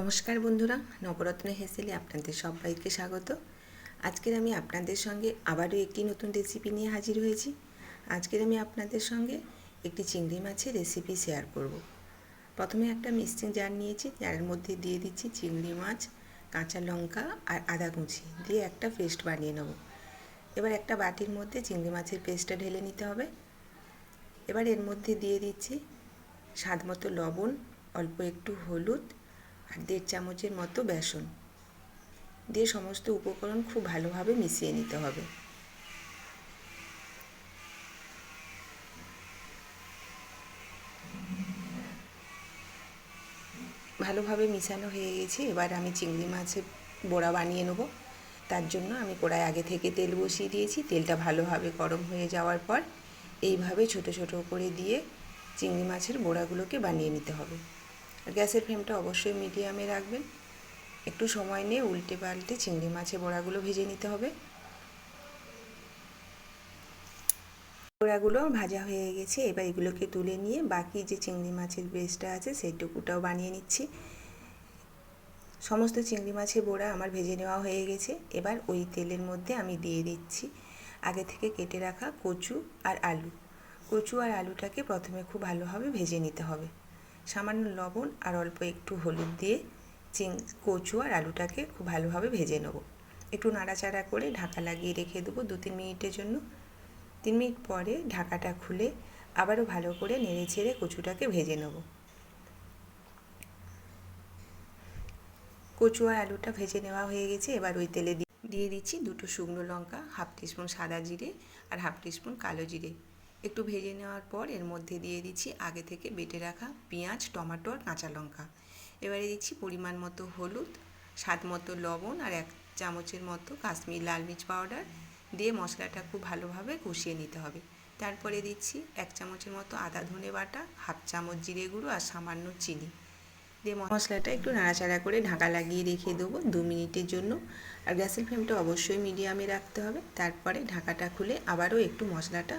নমস্কার বন্ধুরা, নবরত্ন হেসেলে আপনাদের সবাইকে স্বাগত। আজকের আমি আপনাদের সঙ্গে আবারও একটি নতুন রেসিপি নিয়ে হাজির হয়েছি। আজকের আমি আপনাদের সঙ্গে একটি চিংড়ি মাছের রেসিপি শেয়ার করব। প্রথমে একটা মিক্সিং জার নিয়েছি যার মধ্যে দিয়ে দিচ্ছি চিংড়ি মাছ, কাঁচা লঙ্কা আর আদা কুচি দিয়ে একটা পেস্ট বানিয়ে নেব। এবার একটা বাটির মধ্যে চিংড়ি মাছের পেস্টটা ঢেলে নিতে হবে। এবার এর মধ্যে দিয়ে দিচ্ছি স্বাদ মতো লবণ, অল্প একটু হলুদ আর দেড় চামচের মতো বেসন। দিয়ে সমস্ত উপকরণ খুব ভালোভাবে মিশিয়ে নিতে হবে। ভালোভাবে মিশানো হয়ে গেছে। এবার আমি চিংড়ি মাছের বড়া বানিয়ে নেব। তার জন্য আমি কড়াই আগে থেকে তেল বসিয়ে দিয়েছি। তেলটা ভালোভাবে গরম হয়ে যাওয়ার পর এইভাবে ছোট ছোট করে দিয়ে চিংড়ি মাছের বড়াগুলোকে বানিয়ে নিতে হবে। গ্যাসের ফ্লেমটা অবশ্যই মিডিয়ামে রাখবেন। একটু সময় নিয়ে উল্টে পাল্টে চিংড়ি মাছের বড়াগুলো ভেজে নিতে হবে। বড়াগুলো ভাজা হয়ে গেছে, এবার এগুলোকে তুলে নিয়ে বাকি যে চিংড়ি মাছের বেস্টটা আছে সেইটুকুটাও বানিয়ে নিচ্ছি। সমস্ত চিংড়ি মাছের বড়া আমার ভেজে নেওয়া হয়ে গেছে, এবার ওই তেলের মধ্যে আমি দিয়ে দিচ্ছি আগে থেকে কেটে রাখা কচু আর আলু। কচু আর আলুটাকে প্রথমে খুব ভালোভাবে ভেজে নিতে হবে। সামান্য লবণ আর অল্প একটু হলুদ দিয়ে চিং, কচু আর আলুটাকে খুব ভালোভাবে ভেজে নেব। একটু নাড়াচাড়া করে ঢাকা লাগিয়ে রেখে দেবো দু তিন মিনিটের জন্য। তিন মিনিট পরে ঢাকাটা খুলে আবারও ভালো করে নেড়ে ছেড়ে কচুটাকে ভেজে নেব। কচু আর আলুটা ভেজে নেওয়া হয়ে গেছে, এবার ওই তেলে দিয়ে দিচ্ছি দুটো শুকনো লঙ্কা, হাফ টিস্পুন সাদা জিরে আর হাফ টিস্পুন কালো জিরে। একটু ভেজে নেওয়ার পর এর মধ্যে দিয়ে দিচ্ছি আগে থেকে বেটে রাখা পেঁয়াজ, টমেটো আর কাঁচা লঙ্কা। এবারে দিচ্ছি পরিমাণ মতো হলুদ, স্বাদ মতো লবণ আর এক চামচের মতো কাশ্মীর লাল মির্চ পাউডার দিয়ে মশলাটা খুব ভালোভাবে কষিয়ে নিতে হবে। তারপরে দিচ্ছি এক চামচের মতো আদা ধনে বাটা, হাফ চামচ জিরে গুঁড়ো আর সামান্য চিনি। দিয়ে মশলাটা একটু নাড়াচাড়া করে ঢাকা লাগিয়ে রেখে দেবো দু মিনিটের জন্য। আর গ্যাসের ফ্লেমটা অবশ্যই মিডিয়ামে রাখতে হবে। তারপরে ঢাকাটা খুলে আবারও একটু মশলাটা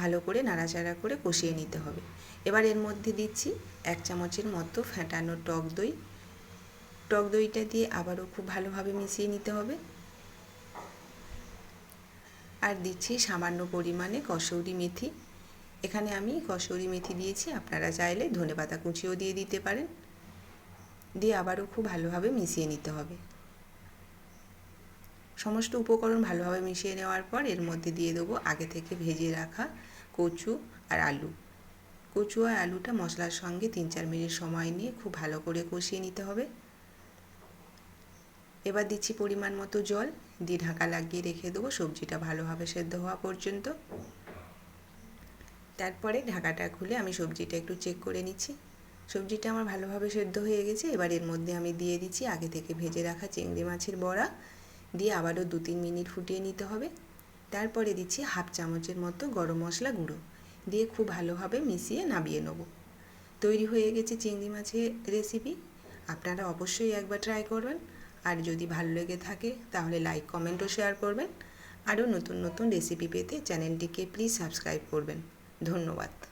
ভালো করে নাড়াচাড়া করে কষিয়ে নিতে হবে। এবার এর মধ্যে দিচ্ছি এক চামচের মতো ফ্যাটানো টক দই। টক দইটা দিয়ে আবারও খুব ভালোভাবে মিশিয়ে নিতে হবে। আর দিচ্ছি সামান্য পরিমাণে কসৌরি মেথি। এখানে আমি কসৌরি মেথি দিয়েছি, আপনারা চাইলে ধনে পাতা কুচিও দিয়ে দিতে পারেন। দিয়ে আবারও খুব ভালোভাবে মিশিয়ে নিতে হবে। সমস্ত উপকরণ ভালোভাবে মিশিয়ে নেওয়ার পর এর মধ্যে দিয়ে দেবো আগে থেকে ভেজে রাখা কচু আর আলু। কচু আর আলুটা মশলার সঙ্গে তিন চার মিনিট সময় নিয়ে খুব ভালো করে কষিয়ে নিতে হবে। এবার দিচ্ছি পরিমাণ মতো জল, দিয়ে ঢাকা লাগিয়ে রেখে দেবো সবজিটা ভালোভাবে সেদ্ধ হওয়া পর্যন্ত। তারপরে ঢাকাটা খুলে আমি সবজিটা একটু চেক করে নিচ্ছি। সবজিটা আমার ভালোভাবে সেদ্ধ হয়ে গেছে, এবার এর মধ্যে আমি দিয়ে দিচ্ছি আগে থেকে ভেজে রাখা চিংড়ি মাছের বড়া। দিয়ে আবারও দু তিন মিনিট ফুটিয়ে নিতে হবে। তারপরে দিচ্ছি হাফ চামচের মতো গরম মশলা গুঁড়ো। দিয়ে খুব ভালোভাবে মিশিয়ে নামিয়ে নেব। তৈরি হয়ে গেছে চিংড়ি মাছের রেসিপি আপনারা অবশ্যই একবার ট্রাই করবেন। আর যদি ভালো লেগে থাকে, তাহলে লাইক কমেন্ট ও শেয়ার করবেন। আরও নতুন নতুন রেসিপি পেতে চ্যানেলটিকে প্লিজ সাবস্ক্রাইব করবেন। ধন্যবাদ।